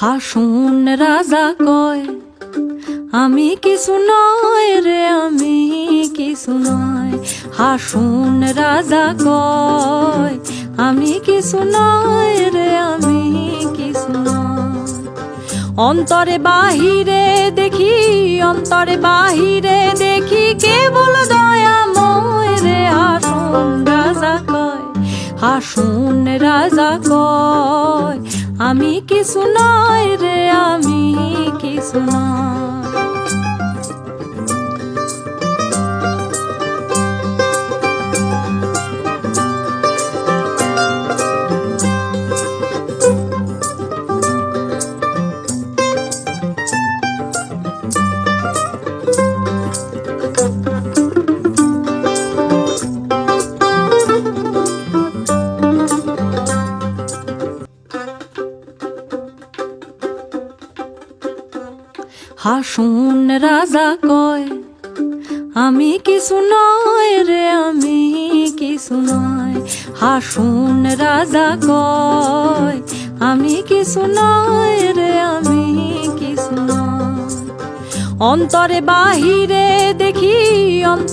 হাসুন রাজা কয় আমি কিছু নয় রে আমি কিছু নয়। হাসুন রাজা কয়, আমি কিছু নয় রে, আমি কিছু অন্তরে বাহিরে দেখি, অন্তরে বাহিরে দেখি কেবল দয়াময় রে, হাসুন রাজা কয়, হাসুন রাজা কয়, আমি কিছু নয় হাসুন রাজা কয়, আমি কিছু নয় রে, আমি কিছু নয়। হাসুন রাজা কয়, আমি কিছু নয় রে অন্তরে বাহিরে দেখি অন্তর